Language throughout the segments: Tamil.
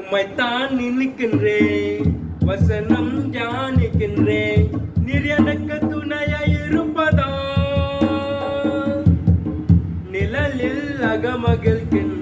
உம்மைத்தான் நினைக்கின்றேன் வசனம் தியானிக்கின்றேன். நீர் எனக்கு துணையாய் இருப்பதா நிழலில் அகமகிழ்கின்ற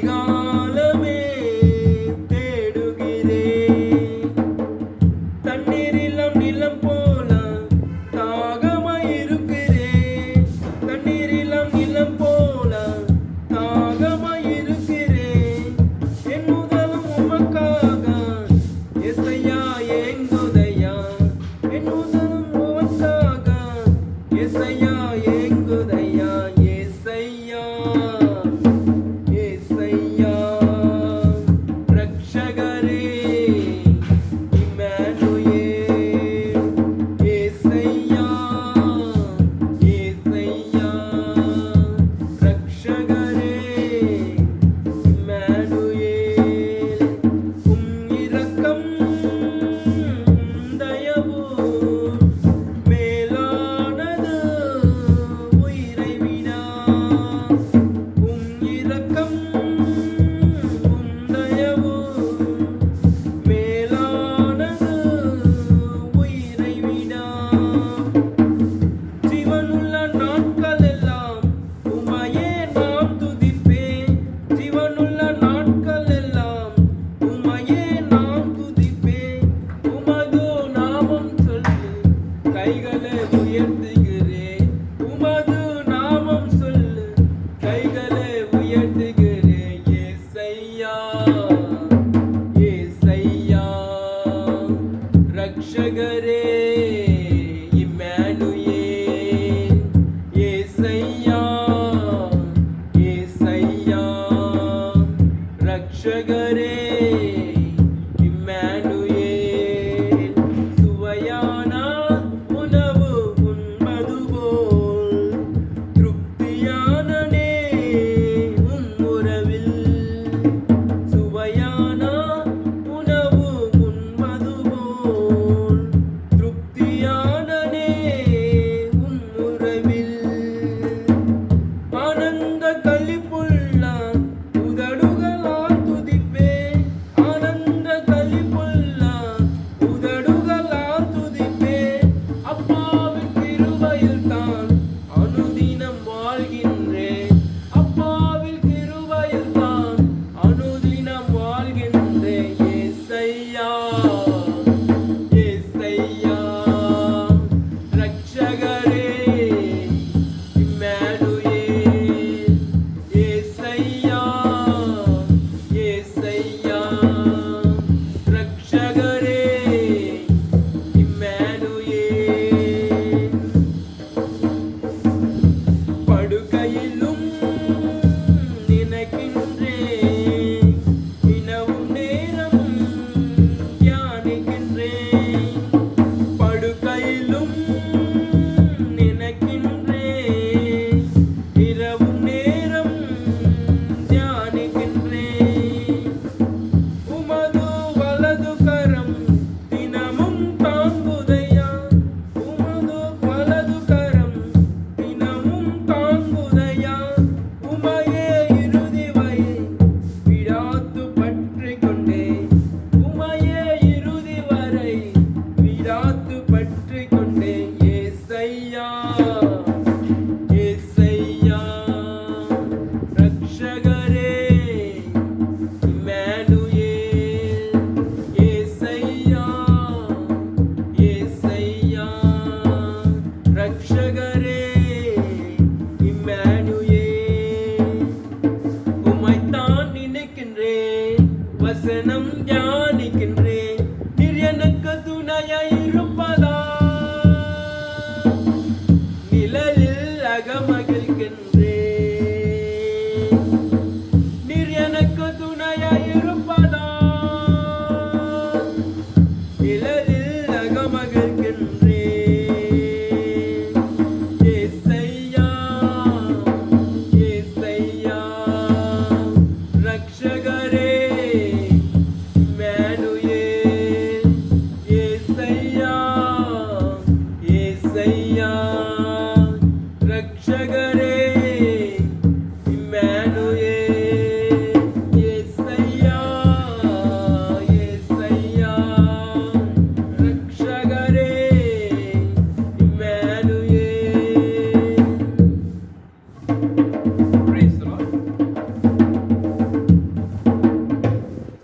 gone. sugar is நல்லதும் நிழலில்